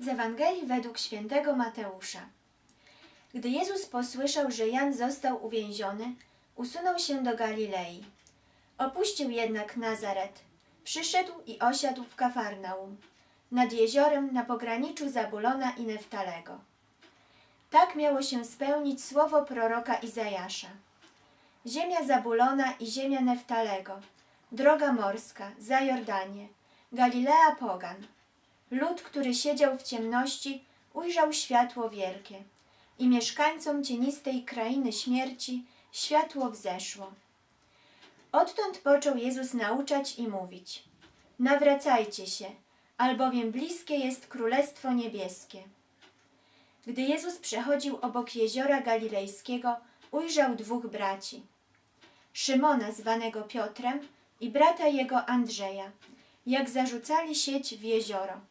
Z Ewangelii według świętego Mateusza. Gdy Jezus posłyszał, że Jan został uwięziony, usunął się do Galilei. Opuścił jednak Nazaret. Przyszedł i osiadł w Kafarnaum, nad jeziorem na pograniczu Zabulona i Neftalego. Tak miało się spełnić słowo proroka Izajasza. Ziemia Zabulona i ziemia Neftalego, droga morska, za Jordanię, Galilea pogan. Lud, który siedział w ciemności, ujrzał światło wielkie i mieszkańcom cienistej krainy śmierci światło wzeszło. Odtąd począł Jezus nauczać i mówić: Nawracajcie się, albowiem bliskie jest Królestwo Niebieskie. Gdy Jezus przechodził obok jeziora galilejskiego, ujrzał dwóch braci: Szymona, zwanego Piotrem, i brata jego Andrzeja, jak zarzucali sieć w jezioro.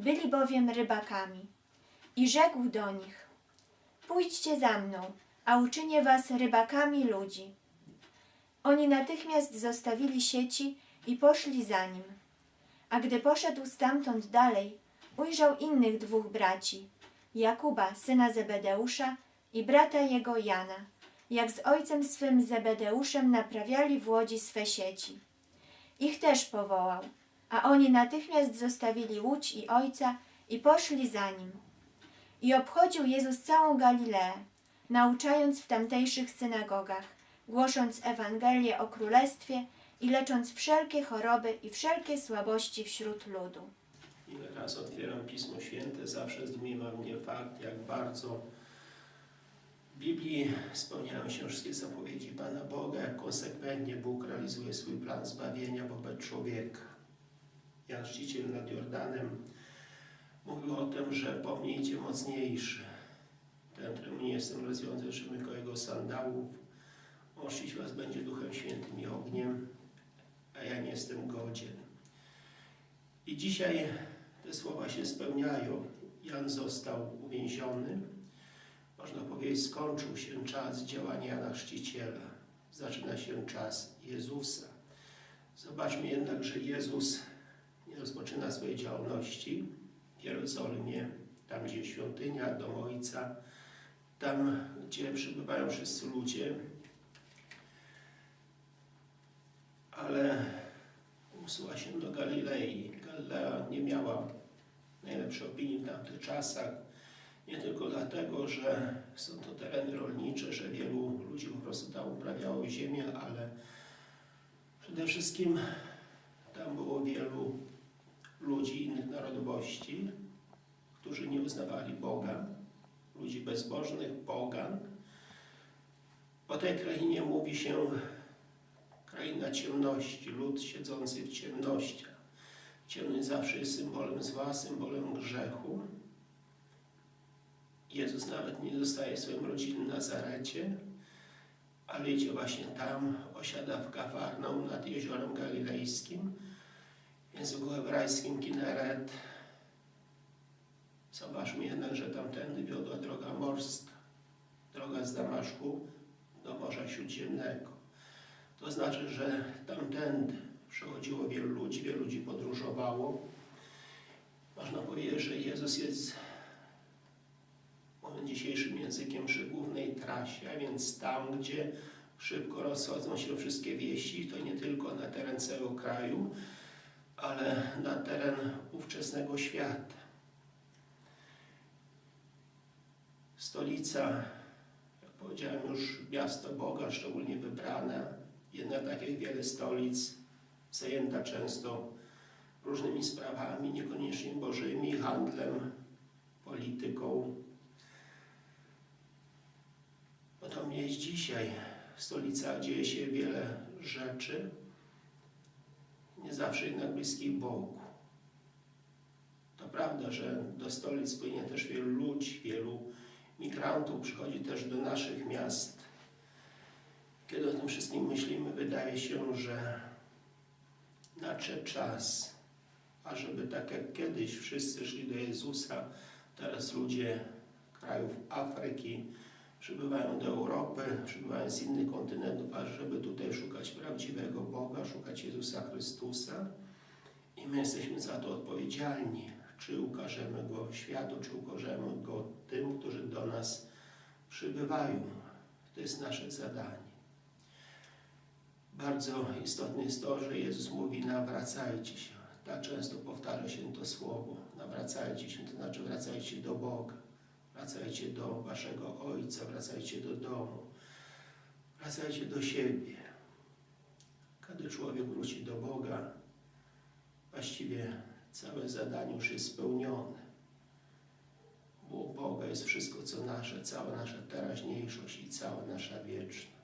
Byli bowiem rybakami. I rzekł do nich: Pójdźcie za mną, a uczynię was rybakami ludzi. Oni natychmiast zostawili sieci i poszli za nim. A gdy poszedł stamtąd dalej, ujrzał innych dwóch braci, Jakuba, syna Zebedeusza i brata jego Jana, jak z ojcem swym Zebedeuszem naprawiali w łodzi swe sieci. Ich też powołał, a oni natychmiast zostawili łódź i ojca i poszli za nim. I obchodził Jezus całą Galileę, nauczając w tamtejszych synagogach, głosząc Ewangelię o Królestwie i lecząc wszelkie choroby i wszelkie słabości wśród ludu. Ile raz otwieram Pismo Święte, zawsze zdumiewa mnie fakt, jak bardzo w Biblii spełniają się wszystkie zapowiedzi Pana Boga, jak konsekwentnie Bóg realizuje swój plan zbawienia wobec człowieka. Jan Chrzciciel nad Jordanem mówił o tym, że po mnie idzie mocniejszy. Ten, któremu nie jestem rozwiązany szymyko jego sandałów, ościć was będzie Duchem Świętym i ogniem, a ja nie jestem godzien. I dzisiaj te słowa się spełniają. Jan został uwięziony. Można powiedzieć, skończył się czas działania Jana Chrzciciela. Zaczyna się czas Jezusa. Zobaczmy jednak, że Jezus rozpoczyna swojej działalności w Jerozolimie, tam gdzie świątynia, dom Ojca, tam gdzie przybywają wszyscy ludzie, ale usuwa się do Galilei. Galilea nie miała najlepszej opinii w tamtych czasach. Nie tylko dlatego, że są to tereny rolnicze, że wielu ludzi po prostu tam uprawiało ziemię, ale przede wszystkim tam było wielu ludzi innych narodowości, którzy nie uznawali Boga, ludzi bezbożnych, pogan. O tej krainie mówi się kraina ciemności, lud siedzący w ciemnościach. Ciemność zawsze jest symbolem zła, symbolem grzechu. Jezus nawet nie zostaje swoim rodzinnym Nazarecie, ale idzie właśnie tam, osiada w Kafarnaum nad jeziorem galilejskim, języku hebrajskim Kineret. Zobaczmy jednak, że tamtędy wiodła droga morska, droga z Damaszku do Morza Śródziemnego. To znaczy, że tamtędy przechodziło wielu ludzi, wielu ludzi podróżowało. Można powiedzieć, że Jezus jest, mówiąc dzisiejszym językiem, przy głównej trasie, a więc tam, gdzie szybko rozchodzą się wszystkie wieści, to nie tylko na teren całego kraju, ale na teren ówczesnego świata. Stolica, jak powiedziałem już, miasto Boga, szczególnie wybrane, jedna tak jak wiele stolic, zajęta często różnymi sprawami, niekoniecznie bożymi, handlem, polityką. Podobnie jest dzisiaj. W stolicach dzieje się wiele rzeczy, zawsze jednak bliskich Bogu. To prawda, że do stolic płynie też wielu ludzi, wielu migrantów przychodzi też do naszych miast. Kiedy o tym wszystkim myślimy, wydaje się, że nadszedł czas, ażeby tak jak kiedyś wszyscy szli do Jezusa, teraz ludzie krajów Afryki przybywają do Europy, przybywają z innych kontynentów, ażeby tutaj szukać prawdziwego Boga, szukać Jezusa Chrystusa. I my jesteśmy za to odpowiedzialni. czy ukażemy Go światu, czy ukażemy Go tym, którzy do nas przybywają. To jest nasze zadanie. Bardzo istotne jest to, że Jezus mówi nawracajcie się. Tak często powtarza się to słowo. Nawracajcie się, to znaczy wracajcie do Boga. Wracajcie do waszego Ojca, wracajcie do domu. Wracajcie do siebie. Kiedy człowiek wróci do Boga, właściwie całe zadanie już jest spełnione. Bo u Boga jest wszystko, co nasze, cała nasza teraźniejszość i cała nasza wieczność.